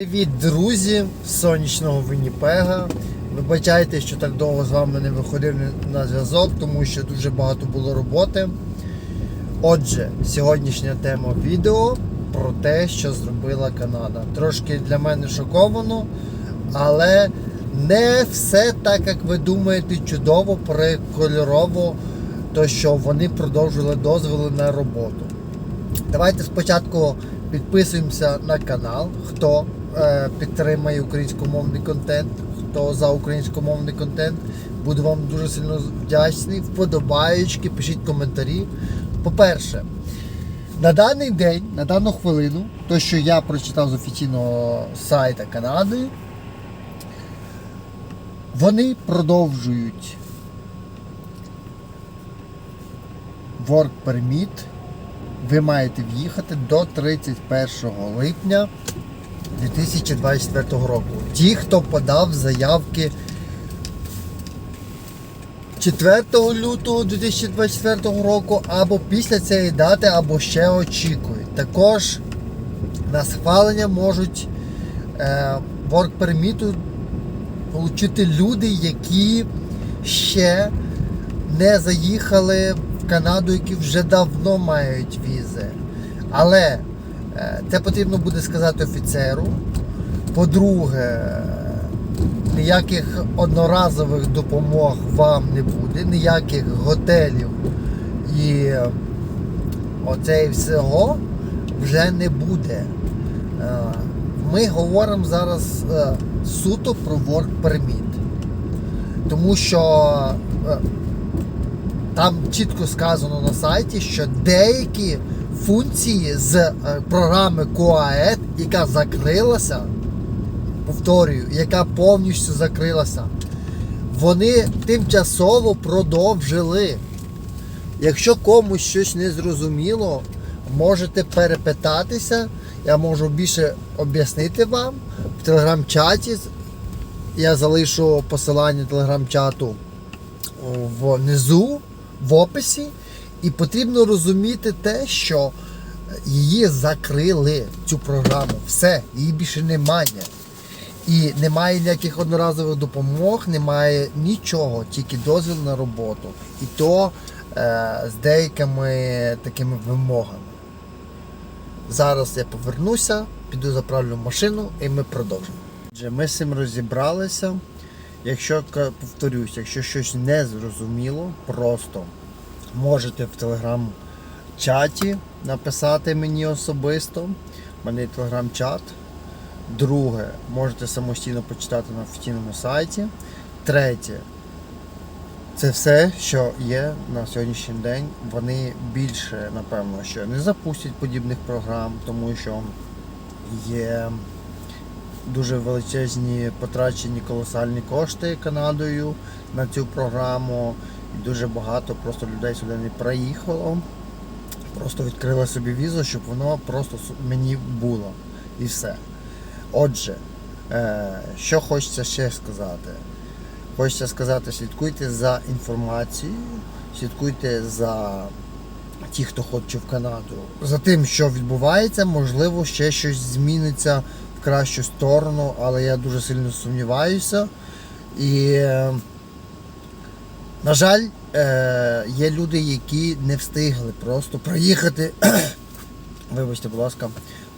Привіт, друзі з сонячного Вінніпега. Вибачайте, що так довго з вами не виходив на зв'язок, тому що дуже багато було роботи. Отже, сьогоднішня тема відео про те, що зробила Канада. Трошки для мене шоковано, але не все так, як ви думаєте, чудово, прикольорово, то що вони продовжили дозволи на роботу. Давайте спочатку підписуємося на канал, хто е, підтримає українськомовний контент, хто за українськомовний контент. Буду вам дуже сильно вдячний. Вподобаючки, пишіть коментарі. По-перше, на даний день, на дану хвилину, то, що я прочитав з офіційного сайту Канади, вони продовжують work permit ви маєте в'їхати до 31 липня 2024 року. Ті, хто подав заявки 4 лютого 2024 року, або після цієї дати, або ще очікують. Також на схвалення можуть е, work permit отримати люди, які ще не заїхали Канаду, які вже давно мають візи. Але е, це потрібно буде сказати офіцеру. По-друге, ніяких одноразових допомог вам не буде, ніяких готелів і оцей всього вже не буде. Е, Ми говоримо зараз е, суто про work permit. Тому що там чітко сказано на сайті, що деякі функції з е, програми КОАЕТ, яка закрилася, повторюю, яка повністю закрилася, вони тимчасово продовжили. Якщо комусь щось не зрозуміло, можете перепитатися. Я можу більше об'яснити вам в телеграм-чаті. Я залишу посилання телеграм-чату внизу, в описі. І потрібно розуміти те, що її закрили, цю програму. Все, її більше немає. І немає ніяких одноразових допомог, немає нічого, тільки дозвіл на роботу. І то е, з деякими такими вимогами. Зараз я повернуся, піду заправлю машину і ми продовжимо. Отже, ми з цим розібралися. Якщо повторюсь, якщо щось не зрозуміло, просто можете в телеграм-чаті написати мені особисто. У мене є телеграм-чат. Друге, можете самостійно почитати на офіційному сайті. Третє, це все, що є на сьогоднішній день. Вони більше, напевно, що не запустять подібних програм, тому що є дуже величезні потрачені колосальні кошти Канадою на цю програму. І дуже багато просто людей сюди не приїхало. Просто відкрили собі візу, щоб воно просто мені було. І все. Отже, е, що хочеться ще сказати? Хочеться сказати, слідкуйте за інформацією, слідкуйте за ті, хто хоче в Канаду, за тим, що відбувається, можливо, ще щось зміниться кращу сторону, але я дуже сильно сумніваюся. І, е, на жаль, е, є люди, які не встигли просто проїхати. Вибачте, будь ласка,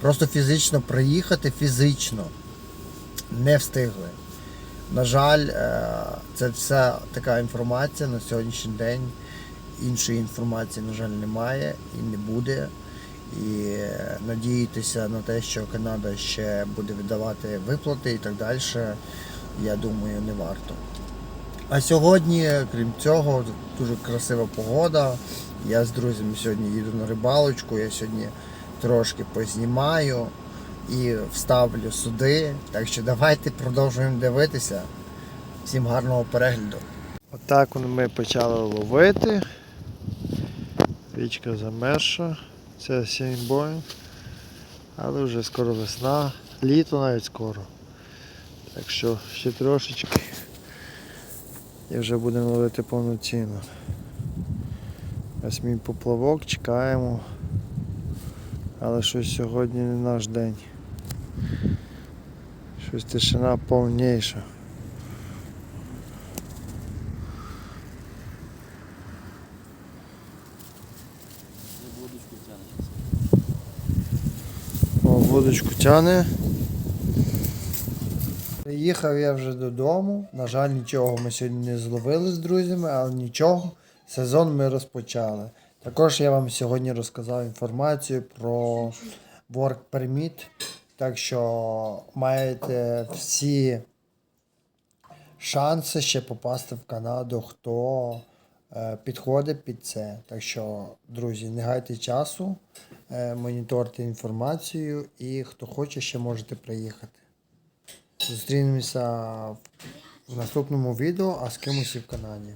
просто фізично проїхати, фізично не встигли. На жаль, е, це вся така інформація на сьогоднішній день. Іншої інформації, на жаль, немає і не буде. І надіятися на те, що Канада ще буде видавати виплати і так далі, я думаю, не варто. А сьогодні, крім цього, дуже красива погода. Я з друзями сьогодні їду на рибалочку, я сьогодні трошки познімаю і вставлю сюди. Так що давайте продовжуємо дивитися. Всім гарного перегляду. Отак ми почали ловити. Річка замерша. Це сімбой. Але вже скоро весна, літо навіть скоро. Так що ще трошечки. І вже будемо ловити повноцінно. Ось мій поплавок, чекаємо. Але щось сьогодні не наш день. Щось тишина повніша. Водочку тянеш. О, водочку тяне. Приїхав я вже додому. На жаль, нічого ми сьогодні не зловили з друзями, але нічого. Сезон ми розпочали. Також я вам сьогодні розказав інформацію про Work Permit. Так що маєте всі шанси ще попасти в Канаду, хто підходить під це. Так що, друзі, не гайте часу, е, моніторте інформацію і хто хоче, ще можете приїхати. Зустрінемося в наступному відео, а з кимось і в Канаді.